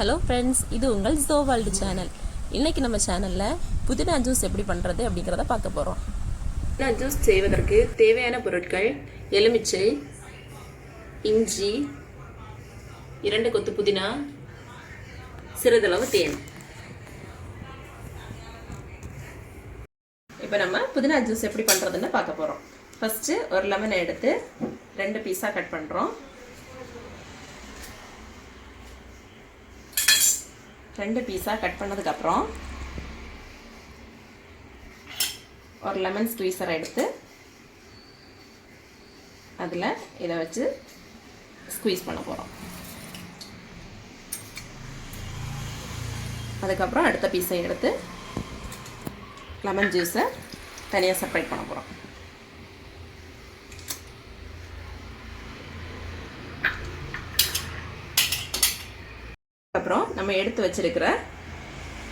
Hello friends இது உங்கள் ஜோவால்டு channel இன்றைக்கி நம்ம சேனலில் புதினா ஜூஸ் எப்படி பண்ணுறது அப்படிங்கிறத பார்க்க போகிறோம் புதினா ஜூஸ் செய்வதற்கு தேவையான பொருட்கள் எலுமிச்சை இஞ்சி இரண்டு கொத்து புதினா சிறிதளவு தேன். இப்போ நம்ம புதினா ஜூஸ் எப்படி பண்ணுறதுன்னு பார்க்க போகிறோம் ஃபஸ்ட்டு ஒரு லெமனை எடுத்து ரெண்டு பீஸாக கட் பண்ணுறோம் ரெண்டு பீஸாக கட் பண்ணதுக்கப்புறம் ஒரு லெமன் ஸ்குவீசரை எடுத்து அதில் இதை வச்சு ஸ்குவீஸ் பண்ண போகிறோம் அதுக்கப்புறம் அடுத்த பீஸை எடுத்து லெமன் ஜூஸை தனியாக செப்பரேட் பண்ண போகிறோம் அப்புறம் நம்ம எடுத்து வச்சிருக்கிற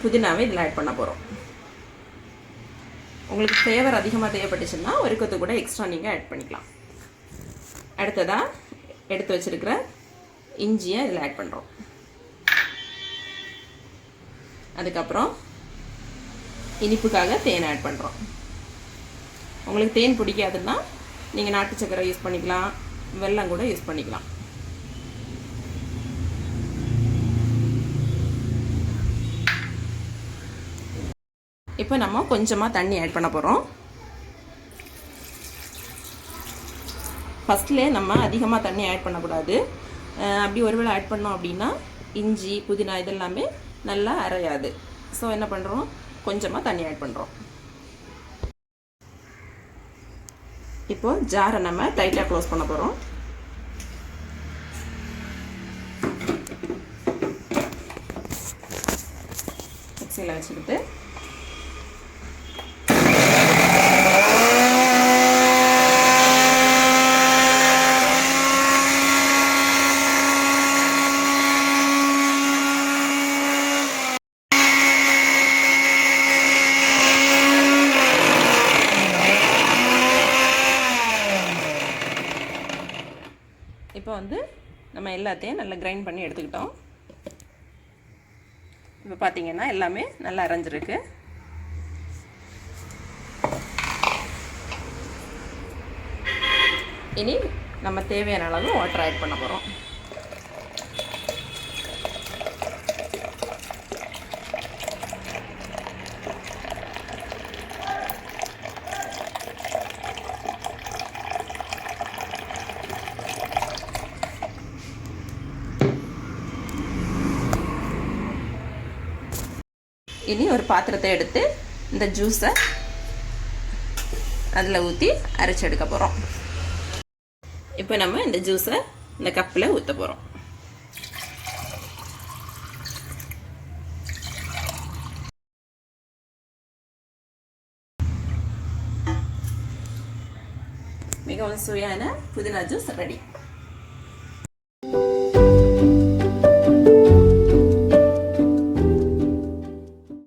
புதினாவை இதில் ஆட் பண்ண போகிறோம் உங்களுக்கு ஃப்ளேவர் அதிகமாக தேவைப்பட்டுச்சுன்னா ஒரு கொத்து கூட எக்ஸ்ட்ரா நீங்கள் ஆட் பண்ணிக்கலாம். அடுத்ததாக எடுத்து வச்சிருக்கிற இஞ்சியை இதில் ஆட் பண்ணுறோம் அதுக்கப்புறம் இனிப்புக்காக தேன் ஆட் பண்ணுறோம் உங்களுக்கு தேன் பிடிக்காதுன்னா நீங்கள் நாட்டு சக்கரை யூஸ் பண்ணிக்கலாம். வெல்லம் கூட யூஸ் பண்ணிக்கலாம். இப்போ நம்ம கொஞ்சமாக தண்ணி ஆட் பண்ண போகிறோம் ஃபஸ்ட்டில் நம்ம அதிகமாக தண்ணி ஆட் பண்ணக்கூடாது அப்படி ஒருவேளை ஆட் பண்ணோம் அப்படின்னா இஞ்சி புதினா இதெல்லாமே நல்லா அரையாது. ஸோ என்ன பண்ணுறோம் கொஞ்சமாக தண்ணி ஆட் பண்ணுறோம் இப்போது ஜாரை நம்ம டைட்டாக க்ளோஸ் பண்ண போகிறோம் மிக்சியில் வச்சுக்கிட்டு வந்து நம்ம எல்லாத்தையும் நல்லா கிரைண்ட் பண்ணி எடுத்துக்கிட்டோம். இப்போ பார்த்தீங்கன்னா எல்லாமே நல்லா அரைஞ்சிருக்கு. இனி நம்ம தேவையான அளவு வாட்டர் ஆட் பண்ண போகிறோம் இனி ஒரு பாத்திரத்தை எடுத்து இந்த ஜூஸை அதில் ஊற்றி அரைச்சி எடுக்க போகிறோம் இப்போ நம்ம இந்த ஜூஸை இந்த கப்பில் ஊற்ற போகிறோம் மிகவும் சுவையான புதினா ஜூஸ் ரெடி